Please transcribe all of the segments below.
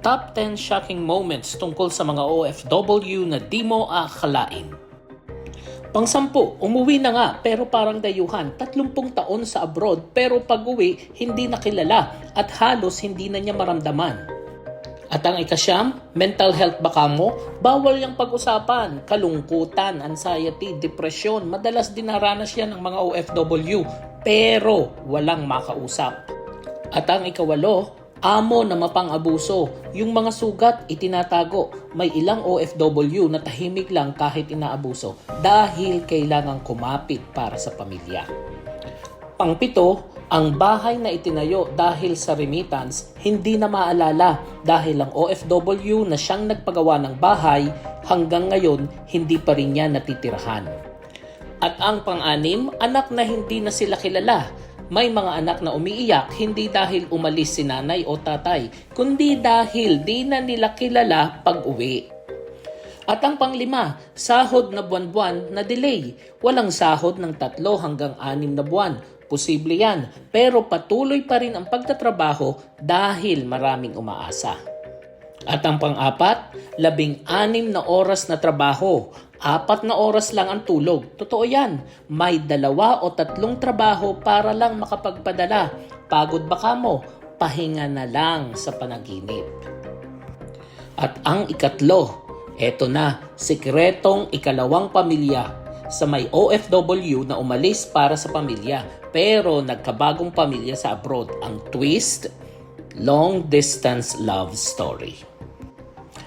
Top 10 shocking moments tungkol sa mga OFW na di mo akalain. Pangsampu, umuwi na nga pero parang dayuhan. 30 taon sa abroad pero pag uwi, hindi nakilala at halos hindi na niya maramdaman. At ang ikasyam, mental health baka mo, bawal yung pag-usapan. Kalungkutan, anxiety, depression, madalas dinaranas yan ng mga OFW pero walang makausap. At ang ikawalo, amo na mapang-abuso. Yung mga sugat itinatago. May ilang OFW na tahimik lang kahit inaabuso dahil kailangang kumapit para sa pamilya. Pangpito, ang bahay na itinayo dahil sa remittance hindi na maalala dahil ang OFW na siyang nagpagawa ng bahay hanggang ngayon hindi pa rin niya natitirahan. At ang pang-anim, anak na hindi na sila kilala. May mga anak na umiiyak hindi dahil umalis si nanay o tatay, kundi dahil di na nila kilala pag uwi. At ang panglima, sahod na buwan-buwan na delay. Walang sahod ng tatlo hanggang anim na buwan. Posible yan, pero patuloy pa rin ang pagtatrabaho dahil maraming umaasa. At ang pang-apat, labing anim na oras na trabaho. Apat na oras lang ang tulog. Totoo yan. May dalawa o tatlong trabaho para lang makapagpadala. Pagod ba ka mo? Pahinga na lang sa panaginip. At ang ikatlo, eto na, sikretong ikalawang pamilya sa may OFW na umalis para sa pamilya pero nagkabagong pamilya sa abroad ang twist, long distance love story.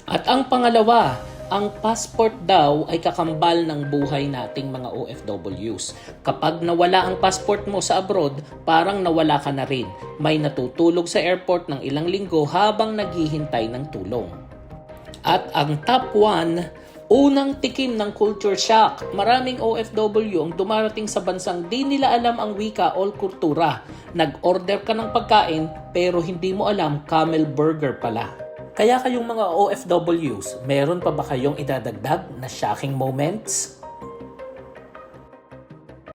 At ang pangalawa, ang passport daw ay kakambal ng buhay nating mga OFWs. Kapag nawala ang passport mo sa abroad, parang nawala ka na rin. May natutulog sa airport ng ilang linggo habang naghihintay ng tulong. At ang top 1, unang tikim ng culture shock. Maraming OFW ang dumarating sa bansang di nila alam ang wika o kultura. Nag-order ka ng pagkain pero hindi mo alam camel burger pala. Kaya kayong mga OFWs, meron pa ba kayong idadagdag na shocking moments?